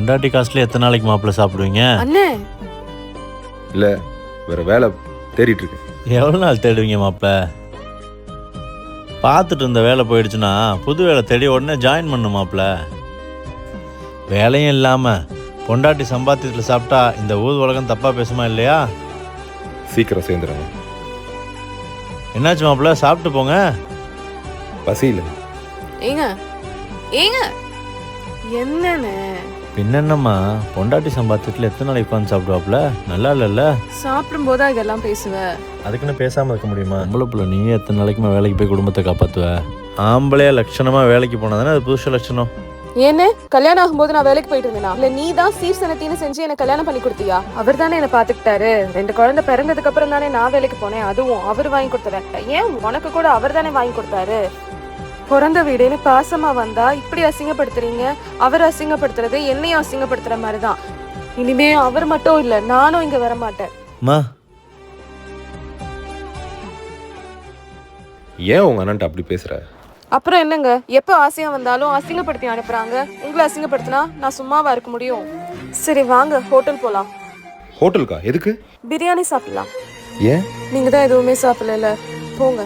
பொண்டாட்டி காசுல எத்தனை நாளைக்கு மாப்பிள்ள சாப்பிடுவீங்க? அண்ணே. இல்லை வேற வேலை தேடிட்டு இருக்கேன். எவ்வளோ நாள் தேடுவீங்க மாப்பிள்ள? பார்த்துட்டு இருந்த வேலை போயிடுச்சுன்னா புது வேலை தேடி உடனே ஜாயின் பண்ணு மாப்பிள்ள. வேலையும் இல்லாமல் பொண்டாட்டி சம்பாத்தியத்தில் சாப்பிட்டா இந்த ஊர் உலகம் தப்பாக பேசுமா இல்லையா? சீக்கிரம் சேர்ந்துடுங்க என்னாச்சு மாப்பிள்ள? சாப்பிட்டு போங்க. பசி இல்லை. ஏங்க ஏங்க. என்னண்ணே பின்னென்னம்மா? பொண்டாட்டி சம்பாத்தியத்தில் எத்தனை நாளைக்கு உட்காந்து சாப்பிடுவாப்புல? நல்லா இல்லைல்ல? சாப்பிடும் போதா இதெல்லாம் பேசுவ? அதுக்குன்னு பேசாமல் இருக்க முடியுமா? பொம்பளை பிள்ளை நீயே எத்தனை நாளைக்குமா வேலைக்கு போய் குடும்பத்தை காப்பாற்றுவ ஆம்பளையா லட்சணமாக வேலைக்கு போனால் தானே அது புதுசு லட்சணம். ஏன்னு? கல்யாணம் ஆகும்போது நான் வேலைக்கு போயிட்டு இருந்தேனா? இல்ல நீ தான் சீர்சனத்தின்னு செஞ்சு எனக்கு கல்யாணம் பண்ணி கொடுத்தியா? அவர் தானே என்ன பாத்துக்கிட்டாரு ரெண்டு குழந்தை பிறந்ததுக்கு அப்புறம் தானே நான் வேலைக்கு போனேன். அதுவும் அவர் வாங்கி கொடுத்தாரு ஏன் உனக்கு கூட அவர் தானே வாங்கி கொடுத்தாரு? பிறந்த வீடுன்னு பாசமா வந்தா இப்படி அசிங்கப்படுத்துறீங்க? அவர் அசிங்கப்படுத்துறது என்னையும் அசிங்கப்படுத்துற மாதிரிதான். இனிமே அவர் மட்டும் இல்ல நானும் இங்க வர மாட்டேன் அம்மா ஏன் உங்க அண்ணன்ட்ட அப்படி பேசுற? அப்புறம் என்னங்க? எப்ப ஆசையா வந்தாலும் அசிங்கப்படுத்தி அனுப்புறாங்க. உங்களை அசிங்கப்படுத்தினா நான் சும்மாவா இருக்க முடியும்? சரி வாங்க ஹோட்டல் போலாம். ஹோட்டலுக்கா? எதுக்கு? பிரியாணி சாப்பிடலாம். ஏன்? நீங்க தான் எதுவுமே சாப்பிடல போங்க.